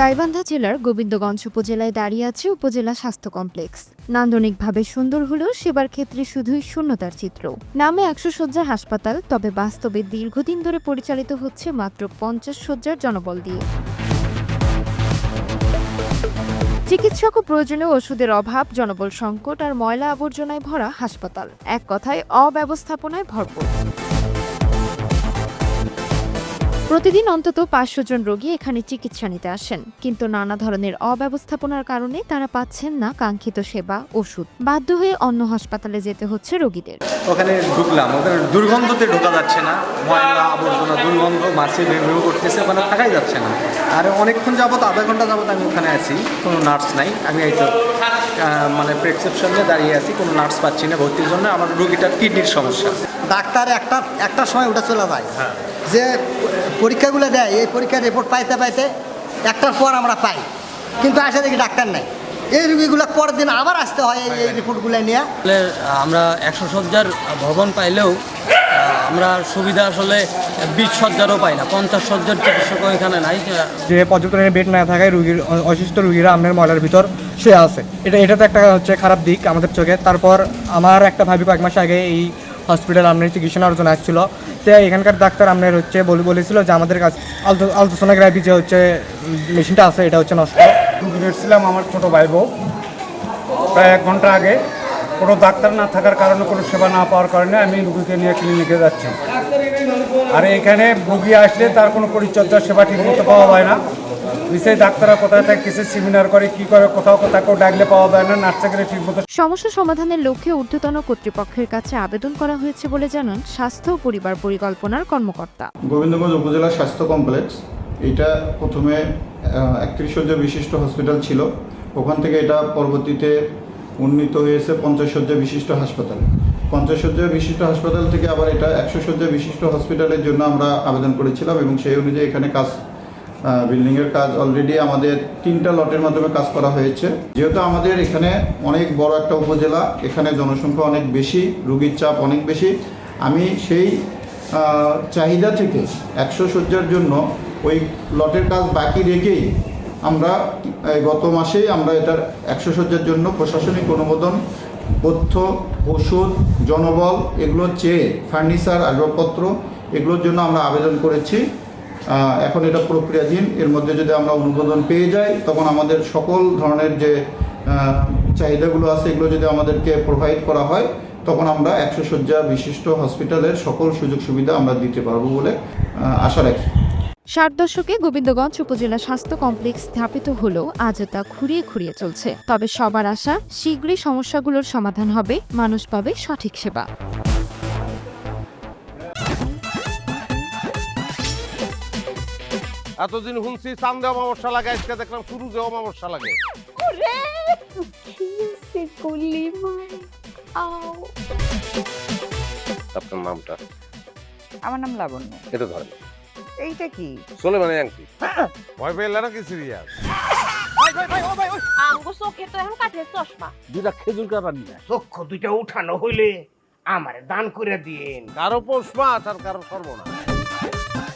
গাইবান্ধা জেলার গোবিন্দগঞ্জ উপজেলায় দাঁড়িয়ে আছে উপজেলা স্বাস্থ্য কমপ্লেক্স। নান্দনিকভাবে সুন্দর হলেও সেবার ক্ষেত্রে শুধুই শূন্যতার চিত্র। নামে একশো শয্যার হাসপাতাল, তবে বাস্তবে দীর্ঘদিন ধরে পরিচালিত হচ্ছে মাত্র পঞ্চাশ শয্যার জনবল দিয়ে। চিকিৎসক ও প্রয়োজনীয় ওষুধের অভাব, জনবল সংকট আর ময়লা আবর্জনায় ভরা হাসপাতাল। এক কথায় অব্যবস্থাপনায় ভরপুর। প্রতিদিন অন্তত পাঁচশো জন রোগী এখানে চিকিৎসা নিতে আসেন। কিন্তু নানা ধরনের অব্যবস্থাপনার কারণে তারা পাচ্ছেন না কাঙ্ক্ষিত সেবা, ওষুধ। বাধ্য হয়ে অন্য হাসপাতালে যেতে হচ্ছে রোগীদের। ওখানে ঢুকলাম। ওখানে দুর্গন্ধতে ঢোকা যাচ্ছে না। ময়লা, আবর্জনা, দুর্গন্ধ, মাছি বের করতেছে ওখানে থাকাই যাচ্ছে না। আর অনেকক্ষণ যাবত আধা ঘণ্টা যাবত আমি ওখানে আছি। কোনো নার্স নাই। আমি এই তো মানে প্রেসক্রিপশনে দাঁড়িয়ে আছি। কোনো নার্স পাচ্ছি না ভর্তির জন্য। আমার রোগীটার কিডনির সমস্যা। ডাক্তার একটা একটা সময় উঠে চলে যায়। যে পরীক্ষাগুলো দেয় এই পরীক্ষার রিপোর্ট পাইতে পাইতে একটার পর আমরা পাই। কিন্তু আসে দেখি ডাক্তার নাই। এই রুগীগুলো পরের দিন আবার আসতে হয় এই- রিপোর্টগুলো নিয়ে। আমরা একশো সজ্জার ভবন পাইলেও আমরা সুবিধা আসলে বিশ সজ্জারও পাই না। পঞ্চাশ সজ্জার চিকিৎসকও এখানে নাই। যে পর্যাপ্ত বেড না থাকায় রুগীর অসুস্থ রুগীরা আপনার ময়লার ভিতর শুয়ে আছে। এটা এটা তো একটা হচ্ছে খারাপ দিক আমাদের চোখে। তারপর আমার একটা ভাবি কয়েক মাস আগে এই হসপিটাল আপনার চিকিৎসা জন্য আসছিল তো এখানকার ডাক্তার আপনার হচ্ছে বলে বলেছিল যে আমাদের কাছে আলট্রাসোনোগ্রাফি যে হচ্ছে মেশিনটা আছে, এটা হচ্ছে নষ্ট। রুগী ছিলাম আমার ছোট ভাই বউ প্রায় এক ঘণ্টা আগে কোনো ডাক্তার না থাকার কারণে কোনো সেবা না পাওয়ার কারণে আমি রুগীকে নিয়ে ক্লিনিকে যাচ্ছি। আর এখানে রুগী আসলে তার কোনো পরিচর্যা সেবা ঠিকমতো পাওয়া যায় না। নিশ্চয়ই ডাক্তাররা কোথায় থাকে কিসের সেমিনার করে কি করে কোথাও কোথাও ডাকলে পাওয়া যায় না নার্সে ঠিকমতো সমস্যা সমাধানের লক্ষ্যে ঊর্ধ্বতন কর্তৃপক্ষের কাছে আবেদন করা হয়েছে বলে জানান স্বাস্থ্য ও পরিবার পরিকল্পনার কর্মকর্তা। গোবিন্দগঞ্জ উপজেলা স্বাস্থ্য কমপ্লেক্স এটা প্রথমে একত্রিশ শয্যা বিশিষ্ট হসপিটাল ছিল ওখান থেকে এটা পরবর্তীতে উন্নীত হয়েছে পঞ্চাশ শয্যা বিশিষ্ট হাসপাতালে। পঞ্চাশ শয্যা বিশিষ্ট হাসপাতাল থেকে আবার এটা একশো শয্যা বিশিষ্ট হসপিটালের জন্য আমরা আবেদন করেছিলাম এবং সেই অনুযায়ী এখানে কাজ বিল্ডিংয়ের কাজ অলরেডি আমাদের তিনটা লটের মাধ্যমে কাজ করা হয়েছে। যেহেতু আমাদের এখানে অনেক বড় একটা উপজেলা, এখানে জনসংখ্যা অনেক বেশি, রুগীর চাপ অনেক বেশি, আমি সেই চাহিদা থেকে একশো শয্যার জন্য ওই লটের কাজ বাকি রেখেই আমরা গত মাসেই আমরা এটার একশো শয্যার জন্য প্রশাসনিক অনুমোদন, তথ্য, ওষুধ, জনবল এগুলো চেয়ে ফার্নিচার আসবাবপত্র এগুলোর জন্য আমরা আবেদন করেছি। এখন এটা প্রক্রিয়াধীন। এর মধ্যে যদি আমরা অনুমোদন পেয়ে যাই, তখন আমাদের সকল ধরনের যে চাহিদাগুলো আছে, এগুলো যদি আমাদেরকে প্রোভাইড করা হয়, তখন আমরা একশো শয্যা বিশিষ্ট হসপিটালের সকল সুযোগ সুবিধা আমরা দিতে পারব বলে আশা রাখি। ষাট দশকে গোবিন্দগঞ্জ উপজেলা স্বাস্থ্য কমপ্লেক্স স্থাপিত হলেও আজও তা খুঁড়িয়ে খুঁড়িয়ে চলছে। তবে সবার আশা, শীঘ্রই সমস্যাগুলোর সমাধান হবে, মানুষ পাবে সঠিক সেবা। এতদিন শুনছি চান্দে অমাবস্যা লাগে আজকে দেখলাম শুরুতে অমাবস্যা লাগে। ওরে কিসে গুলি মার আও। আপনার নামটা? আমার নাম লাবণ্য। এটা ধরেন। এইটা কি? চলে মানে আংটি ভয় পেলে নাকি সিরিয়াস? আঙ্গু চোখে তো এখন কাঠের চশমা। দুটা খেজুর কাটা নিয়ে চক্ষু দুইটা উঠানো হইলে আমারে দান করে দিন কারও পৌষ মাস আর কারও